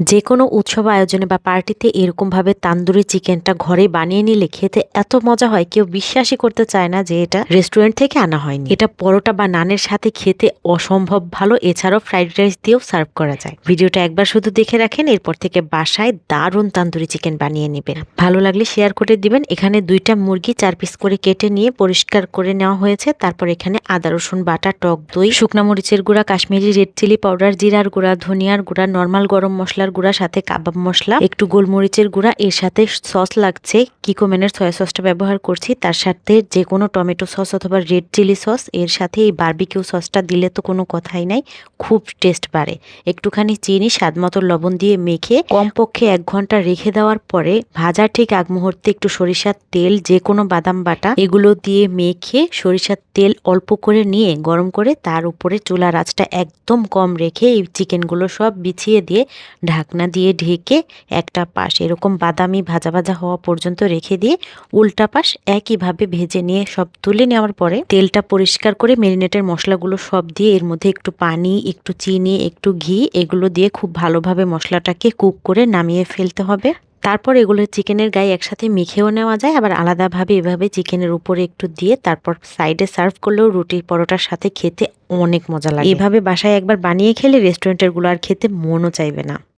যে কোনো উৎসব আয়োজনে বা পার্টিতে এরকমভাবে তান্দুরি চিকেনটা ঘরে বানিয়ে নিলে খেতে এত মজা হয়, কেউ বিশ্বাসই করতে চায় না যে এটা রেস্টুরেন্ট থেকে আনা হয়নি। এটা পরোটা বা নানের সাথে খেতে অসম্ভব ভালো, এছাড়াও ফ্রাইড রাইস দিয়েও সার্ভ করা যায়। ভিডিওটা একবার শুধু দেখে রাখেন, এরপর থেকে বাসায় দারুণ তান্দুরি চিকেন বানিয়ে নেবেন। ভালো লাগলে শেয়ার করে দিবেন। এখানে দুইটা মুরগি চার পিস করে কেটে নিয়ে পরিষ্কার করে নেওয়া হয়েছে। তারপর এখানে আদা, রসুন, বাটা, টক দই, শুকনা মরিচের গুঁড়া, কাশ্মীরি রেড চিলি পাউডার, জিরার গুঁড়া, ধনিয়ার গুঁড়া, নর্মাল গরম মশলার গুঁড়া, সাথে কাবাব মশলা, একটু গোলমরিচের গুঁড়া, এর সাথে সস লাগছে। কিকোমেনের সয়া সসটা ব্যবহার করছি। তার সাথে যে কোনো টমেটো সস অথবা রেড চিলি সস এর সাথে এই বারবিকিউ সসটা দিলে তো কোনো কথাই নাই, খুব টেস্ট বাড়ে। একটুখানি চিনি, স্বাদ মতো লবণ দিয়ে মেখে কমপক্ষে এক ঘণ্টা রেখে দেওয়ার পরে ভাজার ঠিক আগ মুহূর্তে একটু সরিষার তেল যে কোনো বাদাম বাটা, এগুলো দিয়ে মেখে সরিষার তেল অল্প করে নিয়ে গরম করে তার উপরে চুলার আঁচটা একদম কম রেখে এই চিকেনগুলো সব বিছিয়ে দিয়ে ঢাকনা দিয়ে ঢেকে একটা পাশ এরকম বাদামি ভাজা ভাজা হওয়া পর্যন্ত রেখে দিয়ে উল্টা পাশ একইভাবে ভেজে নিয়ে সব তুলে নেওয়ার পরে তেলটা পরিষ্কার করে মেরিনেটের মশলাগুলো সব দিয়ে এর মধ্যে একটু পানি একটু চিনি একটু ঘি এগুলো দিয়ে খুব ভালোভাবে মশলাটাকে কুক করে নামিয়ে ফেলতে হবে। তারপর এগুলো চিকেনের গায়ে একসাথে মেখেও নেওয়া যায় আবার আলাদাভাবে এভাবে চিকেনের উপরে একটু দিয়ে তারপর সাইডে সার্ভ করলেও রুটি পরোটার সাথে খেতে অনেক মজা লাগে। এভাবে বাসায় একবার বানিয়ে খেলে রেস্টুরেন্টেরগুলো আর খেতে মনও চাইবে না।